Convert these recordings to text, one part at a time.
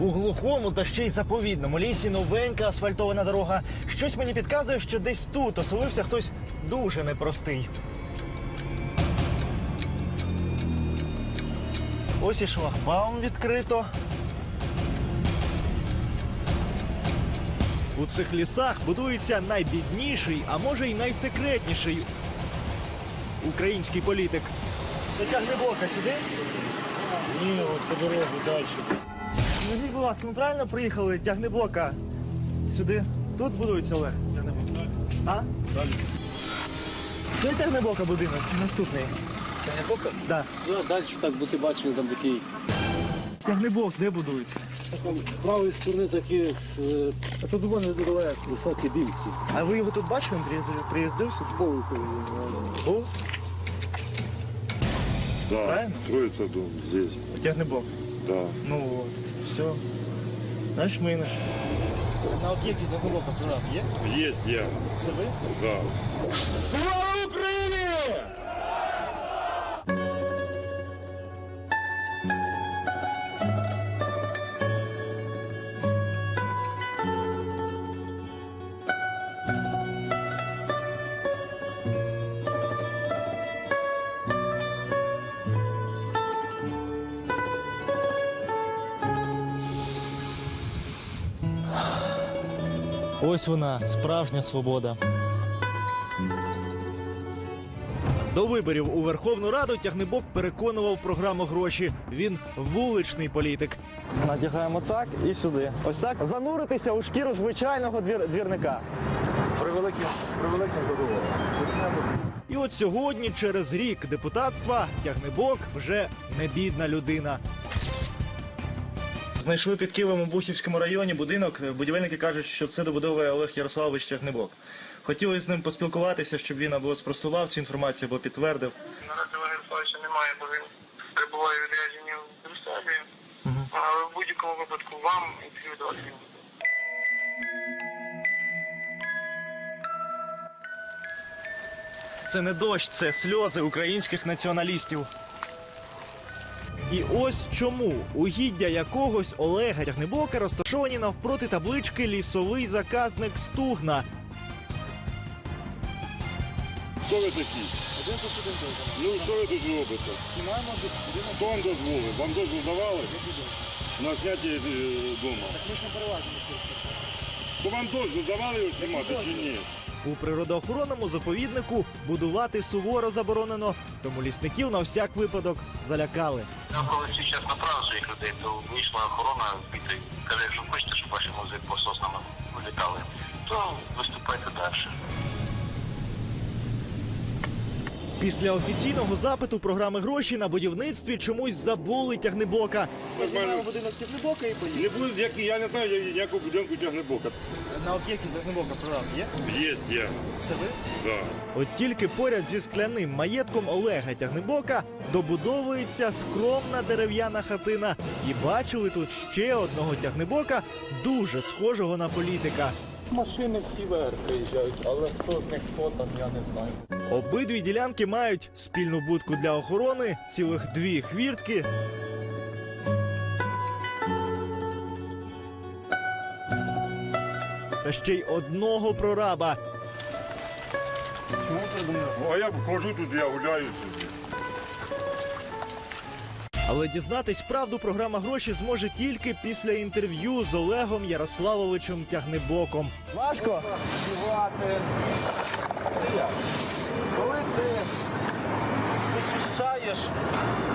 У глухому та ще й заповідному лісі новенька асфальтована дорога. Щось мені підказує, що десь тут оселився хтось дуже непростий. Ось і шлагбаум відкрито. У цих лісах будується найбідніший, а може й найсекретніший український політик. Дотягни бока сюди. Ні, от по дорозі далі. Скажіть, будь ласка, ми правильно приїхали Тягнебока сюди? Тут будується Олег Тягнебок. А? Далі. Це Тягнебока будинок, наступний. Тягнебока? Да. Ну, далі так бути бачили, там такий. Тягнебок де будується? З правої сторони такі, е, а тут вони високі дівці. А ви його тут бачили? Приїздив, сюди? Був? Да, Правильно? строится дом здесь. Тягнебок. Да. Ну вот, все. Значит, мы и наш. На объекте Тягнебока прораб є? Есть я. Це ви? Да. Ось вона, справжня свобода. До виборів у Верховну Раду Тягнебок переконував програму гроші. Він вуличний політик. Надягаємо так і сюди. Ось так зануритися у шкіру звичайного двір... двірника. Превеликим, превеликим задоволенням. І от сьогодні, через рік депутатства, Тягнебок вже не бідна людина. Знайшли під Києвом у Бухівському районі будинок. Будівельники кажуть, що це добудовує Олег Ярославович Тягнебок. Хотіли з ним поспілкуватися, щоб він або спростував цю інформацію, або підтвердив. Наразі Олега Ярославовича немає, бо він перебуває відрядженні в Брюсселі. Але в будь-якому випадку вам давати він. Це не дощ, це сльози українських націоналістів. І ось чому угіддя якогось Олега Тягнебока розташовані навпроти таблички лісовий заказник Стугна. Хто ви такі? Ну, що ви тут робите? Хто вам дозволив? Вам дозвіл давали? На зняття е, дома. То вам дозвіл давали його знімати чи ні? У природоохоронному заповіднику будувати суворо заборонено, тому лісників на всяк випадок залякали. Ну, коли зараз час направив своїх людей, то вийшла охорона звідти. Каже, якщо хочете, щоб ваші музики по соснам вилітали, то виступайте далі. Після офіційного запиту програми гроші на будівництві чомусь забули тягнебока. Ми знімаємо будинок тягнебока і Не буде, як, я не знаю, яку будинку тягне бока. На об'єкті тягнебока програм є? Є я. Це ви? Да. От тільки поряд зі скляним маєтком Олега Тягнебока добудовується скромна дерев'яна хатина. І бачили тут ще одного тягнебока, дуже схожого на політика. Машини всі вверх приїжджають, але хто з них хто там, я не знаю. Обидві ділянки мають спільну будку для охорони, цілих дві хвіртки. Та ще й одного прораба. Ну, а я вхожу тут, я гуляю собі. Але дізнатись правду програма гроші зможе тільки після інтерв'ю з Олегом Ярославовичем Тягнебоком. Важко? Працювати. Коли ти вичищаєш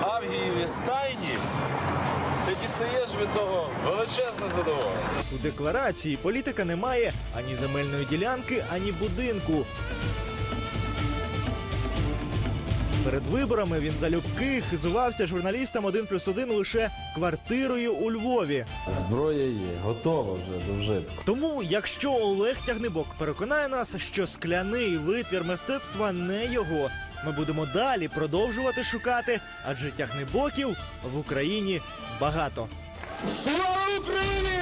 авгієві стайні, ти дістаєш від того величезне задоволення. У декларації політика немає ані земельної ділянки, ані будинку. Перед виборами він залюбки хизувався журналістам 1 плюс 1 лише квартирою у Львові. Зброя є, готова вже до вжитку. Тому, якщо Олег Тягнебок переконає нас, що скляний витвір мистецтва не його, ми будемо далі продовжувати шукати, адже тягнебоків в Україні багато. Слава Україні!